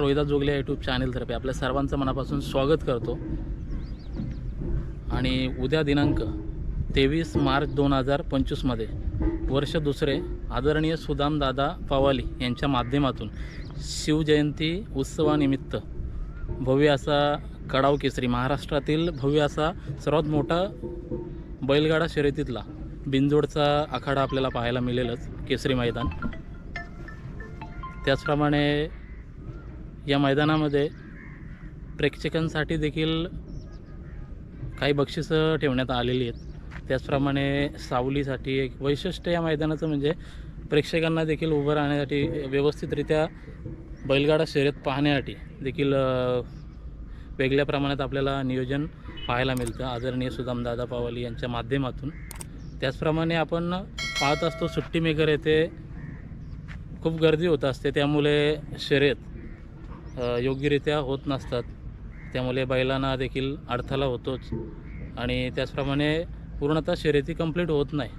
Rohidas Jogale YouTube चॅनेलतर्फे आपल्या सर्वांचं मनापासून स्वागत करतो. आणि उद्या दिनांक तेवीस मार्च दोन हजार पंचवीसमध्ये वर्ष दुसरे आदरणीय सुदामदादा पवाली यांच्या माध्यमातून शिवजयंती उत्सवानिमित्त भव्य असा कडाव केसरी महाराष्ट्रातील भव्य असा सर्वात मोठा बैलगाडा शर्यतीतला बिंजोडचा आखाडा आपल्याला पाहायला मिळेलच केसरी मैदान. त्याचप्रमाणे या मैदानामध्ये प्रेक्षकांसाठी देखील काही बक्षिसं ठेवण्यात आलेली आहेत. त्याचप्रमाणे सावलीसाठी एक वैशिष्ट्य या मैदानाचं म्हणजे प्रेक्षकांना देखील उभं राहण्यासाठी व्यवस्थितरित्या बैलगाडा शर्यत पाहण्यासाठी देखील वेगळ्या प्रमाणात आपल्याला नियोजन पाहायला मिळतं. आदरणीय सुदामदादा पावाली यांच्या माध्यमातून. त्याचप्रमाणे आपण पाहत असतो सुट्टी मेकर येथे खूप गर्दी होत असते. त्यामुळे शर्यत योग्यरित्या होत नसतात. त्यामुळे बैलांना देखील अडथळा होतोच. आणि त्याचप्रमाणे पूर्णतः शर्यती कंप्लीट होत नाही.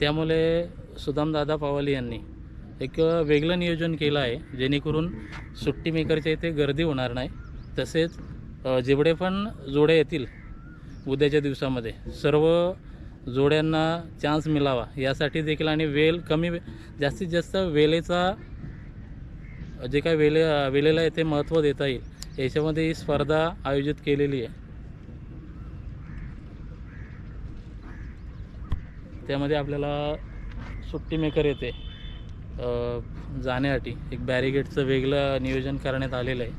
त्यामुळे सुदामदादा पवाली यांनी एक वेगळं नियोजन केलं आहे जेणेकरून सुट्टी मेकरच्या इथे गर्दी होणार नाही. तसेच जेवढे पण जोड्या येतील उद्याच्या दिवसामध्ये सर्व जोड्यांना चान्स मिळावा यासाठी देखील आणि वेल कमी जास्तीत जास्त वेळेचा जे काय वेले वेळेला ते महत्त्व देता येईल. याच्यामध्ये ही स्पर्धा आयोजित केलेली आहे. त्यामध्ये आपल्याला सुट्टी मेकर येते. जाण्यासाठी. एक बॅरिगेटचं वेगळं नियोजन करण्यात आलेलं आहे.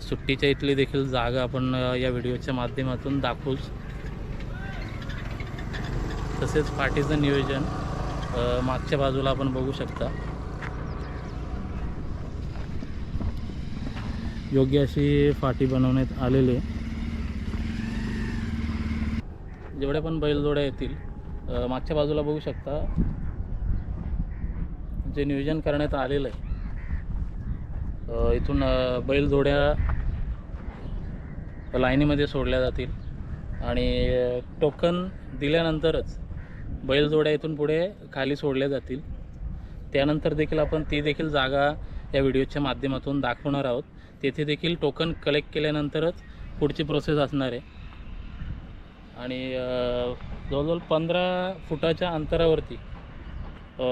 सुट्टीच्या इथली देखील जागा आपण या व्हिडिओच्या माध्यमातून दाखवूच तसेच पाठीचं नियोजन मागच्या बाजूला आपण बघू शकता. योग्य अशी फाटी बनवण्यात आलेली आहे. जेवढ्या पण बैलजोड्या येतील मागच्या बाजूला बघू शकता जे नियोजन करण्यात आलेलं आहे. इथून बैलजोड्या लाईनीमध्ये सोडल्या जातील. आणि टोकन दिल्यानंतरच बैलजोड्या इथून पुढे खाली सोडल्या जातील. त्यानंतर देखील आपण ती देखील जागा या व्हिडिओच्या माध्यमातून दाखवणार आहोत. तेथे देखील टोकन कलेक्ट केल्यानंतरच पुढची प्रोसेस असणार आहे. आणि जवळजवळ पंधरा फुटाच्या अंतरावरती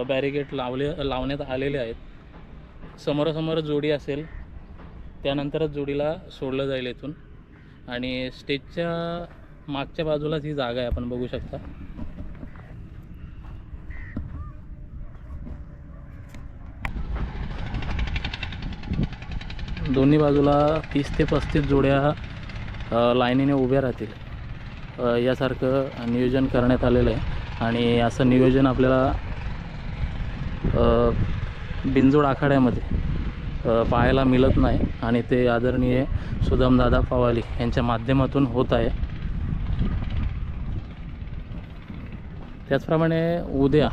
बॅरिगेट लावले लावण्यात आलेले आहेत. समोरासमोर जोडी असेल त्यानंतरच जोडीला सोडलं जाईल इथून. आणि स्टेजच्या मागच्या बाजूलाच ही जागा आहे आपण बघू शकता. दोन्ही बाजूला तीस ते पस्तीस जोड्या लाईनीने उभ्या राहतील. यासारखं नियोजन करण्यात आलेलं आहे. आणि असं नियोजन आपल्याला बिंजोड आखाड्यामध्ये पाहायला मिळत नाही. आणि ते आदरणीय सुदामदादा पवाली यांच्या माध्यमातून होत आहे. त्याचप्रमाणे उद्या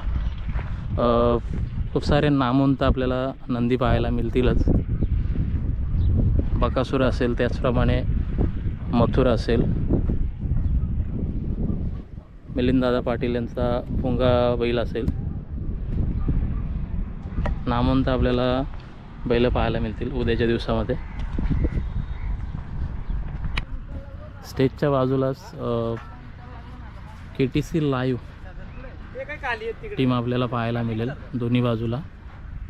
खूप सारे नामवंत आपल्याला नंदी पाहायला मिळतीलच. बकासूर असेल त्याचप्रमाणे मथुर असेल. मिलिंददादा पाटील यांचा पुंगा बैल असेल. नामवंत आपल्याला बैल पाहायला मिळतील उद्याच्या दिवसामध्ये. स्टेजच्या बाजूलाच K T C live team आपल्याला पाहायला मिळेल दोन्ही बाजूला.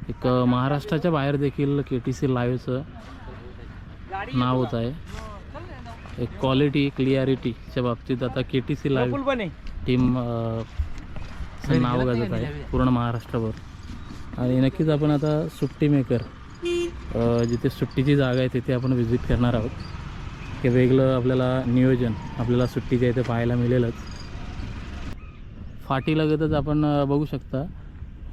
एक महाराष्ट्राच्या बाहेर देखील के टी सी लाईव्हचं नाव होत आहे. एक क्वालिटी क्लिअरिटीच्या बाबतीत आता K T C live team नाव गाजत आहे पूर्ण महाराष्ट्रभर. आणि नक्कीच आपण आता सुट्टी मेकर जिथे सुट्टीची जागा आहे तिथे आपण व्हिजिट करणार आहोत. हे वेगळं आपल्याला नियोजन आपल्याला सुट्टीच्या इथे पाहायला मिळेलच. फाटीलगतच आपण अ, बघू शकता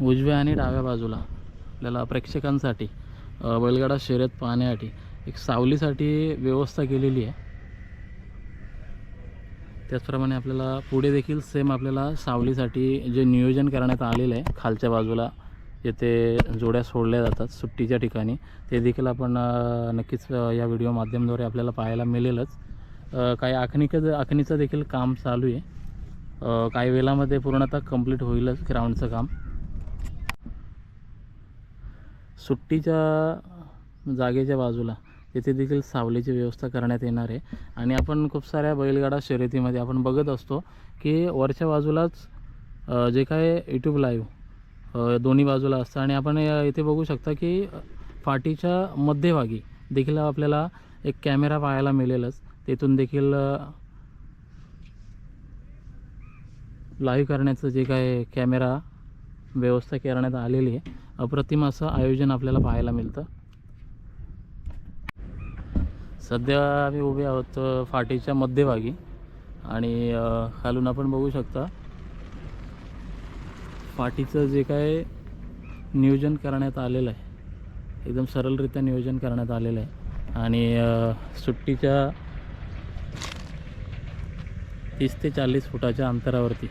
उजव्या आणि डाव्या बाजूला आपल्याला प्रेक्षकांसाठी बैलगाडा शर्यत पाहण्यासाठी एक सावलीसाठी व्यवस्था केलेली आहे. त्याचप्रमाणे आपल्याला पुढे देखील सेम आपल्याला सावलीसाठी जे नियोजन करण्यात आलेलं आहे खालच्या बाजूला येथे जोड्या सोडल्या जातात सुट्टीच्या ठिकाणी ते देखील आपण नक्कीच या व्हिडिओ माध्यमाद्वारे आपल्याला पाहायला मिळेलच. काही आखणीक आखणीचं देखील काम चालू आहे. काही वेळामध्ये पूर्णतः कंप्लीट होईलच ग्राउंडचं काम. सुट्टीच्या जागेच्या बाजूला तिथे देखील सावलीची व्यवस्था करण्यात येणार आहे. आणि आपण खूप साऱ्या बैलगाडा शर्यतीमध्ये आपण बघत असतो की वरच्या बाजूलाच जे काय यूट्यूब लाईव्ह दोन्ही बाजूला असतं. आणि आपण इथे बघू शकता की फाटीच्या मध्यभागी देखील आपल्याला एक कॅमेरा पाहायला मिळेलच. तेथून देखील लाईव्ह करण्याचं जे काय कॅमेरा व्यवस्था करण्यात आलेली आहे. अप्रतिम असं आयोजन आपल्याला पाहायला मिळतं. सध्या आम्ही उभे आहोत फाटीच्या मध्यभागी. आणि खालून आपण बघू शकता फाटीचं जे काय नियोजन करण्यात आलेलं आहे एकदम सरळरित्या नियोजन करण्यात आलेलं आहे. आणि सुट्टीच्या तीस ते चाळीस फुटाच्या अंतरावरती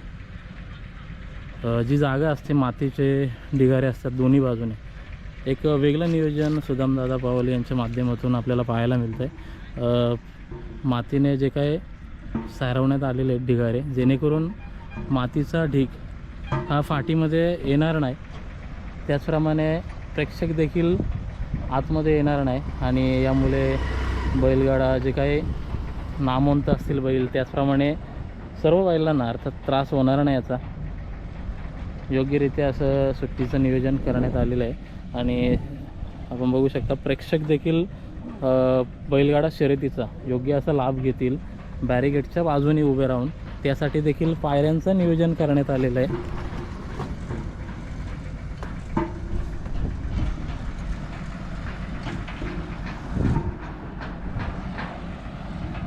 जी जागा असते मातीचे ढिगारे असतात दोन्ही बाजूने एक वेगळं नियोजन सुदामदादा पवाल यांच्या माध्यमातून आपल्याला पाहायला मिळतं आहे मातीने जे काय सारवण्यात आलेले आहेत ढिगारे जेणेकरून मातीचा ढीग हा फाटीमध्ये येणार नाही. त्याचप्रमाणे प्रेक्षक देखील आतमध्ये येणार नाही आणि यामुळे बैलगाडा जे काही नामवंत असतील बैल त्याचप्रमाणे सर्व बैलांना अर्थात त्रास होणार नाही याचा. योग्यरित्या असं सुट्टीचं नियोजन करण्यात आलेलं आहे. आणि आपण बघू शकता प्रेक्षक देखील बैलगाडा शर्यतीचा योग्य असा लाभ घेतील. बॅरिगेटच्या बाजूने उभे राहून त्यासाठी देखील पायऱ्यांचं नियोजन करण्यात आलेलं आहे.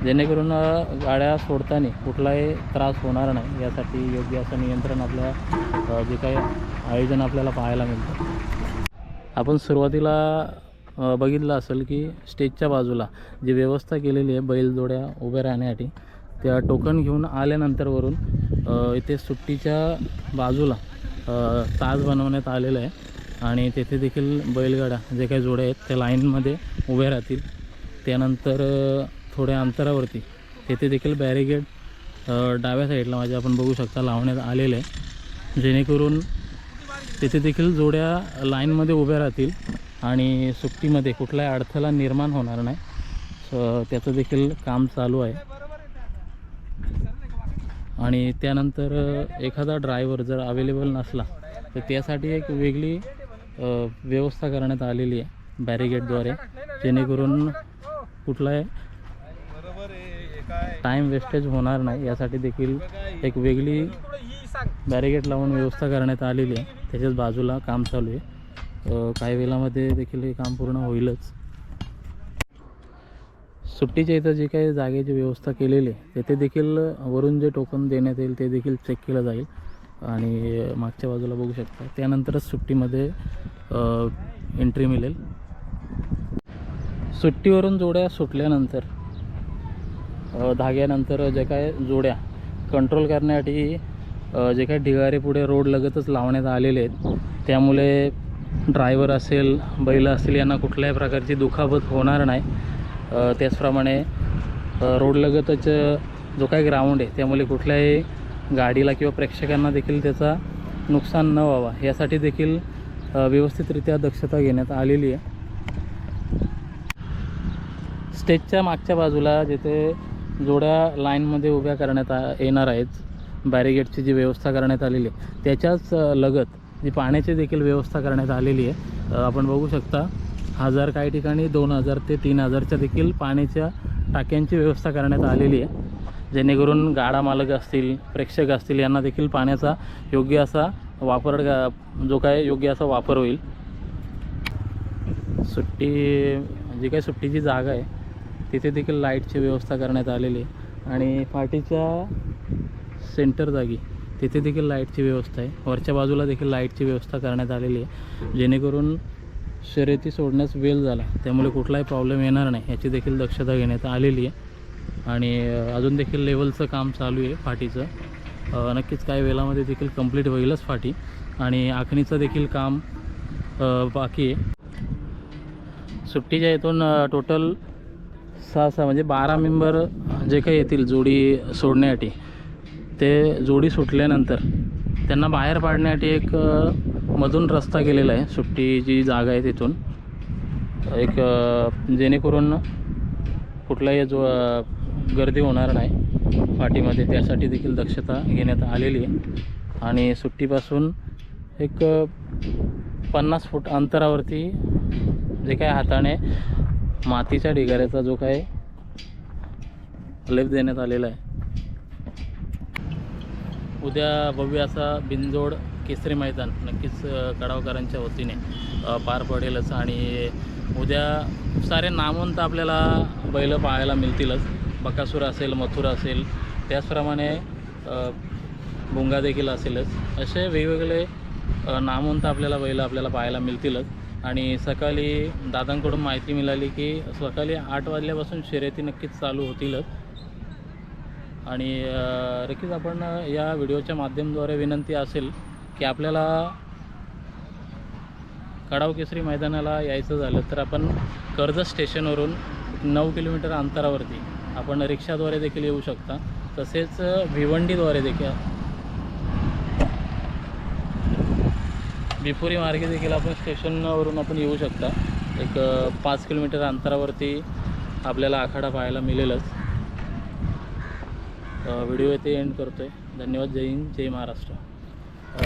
जेणेकरून गाड्या सोडताना कुठलाही त्रास होणार नाही. यासाठी योग्य असं नियंत्रण आपल्या जे काही आयोजन आपल्याला पाहायला मिळतं. आपण सुरुवातीला बघितलं असेल की स्टेजच्या बाजूला जी व्यवस्था केलेली आहे बैलजोड्या उभ्या राहण्यासाठी त्या टोकन घेऊन आल्यानंतरवरून इथे सुट्टीच्या बाजूला ताज बनवण्यात आलेलं आहे. आणि तेथे देखील बैलगाड्या जे काही जोड्या आहेत त्या लाईनमध्ये उभ्या राहतील. त्यानंतर थोड्या अंतरावरती तेथे देखील बॅरिगेड डाव्या साईडला माझ्या आपण बघू शकता लावण्यात आलेलं आहे. जेणेकरून तिथे देखील जोड्या लाईनमध्ये उभ्या राहतील आणि सुट्टीमध्ये कुठलाही अडथळा निर्माण होणार नाही. सो त्याचं देखील काम चालू आहे. आणि त्यानंतर एखादा ड्रायव्हर जर अवेलेबल नसला तर त्यासाठी एक वेगळी व्यवस्था करण्यात आलेली आहे बॅरिगेटद्वारे जेणेकरून कुठलाही टाईम वेस्टेज होणार नाही. यासाठी देखील एक वेगळी बॅरिगेट लावून व्यवस्था करण्यात आलेली आहे. त्याच्याच बाजूला काम चालू आहे. काही वेळामध्ये देखील हे काम पूर्ण होईलच. सुट्टीच्या इथं जी काही जागेची व्यवस्था केलेली आहे तेथे देखील वरून जे टोकन देण्यात येईल ते देखील चेक केलं जाईल. आणि मागच्या बाजूला बघू शकता त्यानंतरच सुट्टीमध्ये एंट्री मिळेल. सुट्टीवरून जोड्या सुटल्यानंतर धाग्यानंतर जे काय जोड्या कंट्रोल करण्यासाठी जे काही ढिगारे पुढे रोड लगतच लावण्यात आलेले आहेत. त्यामुळे ड्रायव्हर असेल बैल असेल यांना कुठल्याही प्रकारची दुखापत होणार नाही. त्याचप्रमाणे रोडलगतच रोड लगतच जो काही ग्राउंड आहे त्यामुळे कुठल्याही गाडीला किंवा प्रेक्षकांना देखील त्याचा नुकसान न व्हावा यासाठी देखील व्यवस्थितरित्या दक्षता घेण्यात आलेली आहे. स्टेजच्या मागच्या बाजूला जिथे जोड्या लाईनमध्ये उभ्या करण्यात आ येणार आहेत बॅरिगेटची जी व्यवस्था करण्यात आलेली आहे त्याच्याच लगत जी पाण्याची देखील व्यवस्था करण्यात आलेली आहे आपण बघू शकता हजार काही ठिकाणी दोन हजार ते तीन हजारच्या देखील पाण्याच्या टाक्यांची व्यवस्था करण्यात आलेली आहे. जेणेकरून गाडा मालक असतील प्रेक्षक असतील यांना देखील पाण्याचा योग्य असा वापर जो काय योग्य असा वापर होईल. सुट्टी जी काही सुट्टीची जागा आहे तिथे देखील लाईटची व्यवस्था करण्यात आलेली आहे. आणि पाठीच्या सेंटर जागी. तिथे देखील लाईटची व्यवस्था आहे. वरच्या बाजूला देखील लाईटची व्यवस्था करण्यात आलेली आहे. जेणेकरून शर्यती सोडण्यास वेळ झाला. त्यामुळे कुठलाही प्रॉब्लेम येणार नाही याची देखील दक्षता घेण्यात आलेली आहे. आणि अजून देखील लेवलचं काम चालू आहे फाटीचं. नक्कीच काही वेळामध्ये देखील कंप्लीट होईलच फाटी. आणि आखणीचं देखील काम बाकी आहे. सुट्टीच्या इथून टोटल सहा सहा म्हणजे बारा मेंबर जे काही येतील जोडी सोडण्यासाठी. ते जोडी सुटल्यानंतर त्यांना बाहेर पाडण्यासाठी एक मधून रस्ता गेलेला आहे. सुट्टीची जागा आहे तिथून. एक जेणेकरून कुठलाही जो गर्दी होणार नाही. पाठीमध्ये त्यासाठी देखील दक्षता घेण्यात आलेली आहे. आणि सुट्टीपासून एक पन्नास फूट अंतरावरती जे काय हाताने मातीच्या ढिगाऱ्याचा जो काय लेप देण्यात आलेला आहे. उद्या भव्य असा बिनजोड केसरी मैदान नक्कीच कडावकरांच्या वतीने पार पडेलच. आणि उद्या सारे नामवंत आपल्याला बैल पाहायला मिळतीलच. बकासूर असेल मथुर असेल त्याचप्रमाणे भुंगा देखील असेलच. असे वेगवेगळे नामवंत आपल्याला बैल आपल्याला पाहायला मिळतीलच. आणि सकाळी दादांकडून माहिती मिळाली की सकाळी आठ वाजल्यापासून शर्यती नक्कीच चालू होतीलच. आणि नक्कीच आपण या व्हिडिओच्या माध्यमाद्वारे विनंती असेल की आपल्याला कडाव केसरी मैदानाला यायचं झालं तर आपण कर्जत स्टेशनवरून नऊ किलोमीटर अंतरावरती आपण रिक्षाद्वारे देखील येऊ शकता. तसेच भिवंडीद्वारे देखील बिपुरी मार्गे देखील आपण स्टेशनवरून आपण येऊ शकता. एक पाच किलोमीटर अंतरावरती आपल्याला आखाडा पाहायला मिळेलच. व्हिडिओ येथे एंड करतो आहे धन्यवाद. जय हिंद. जय महाराष्ट्र.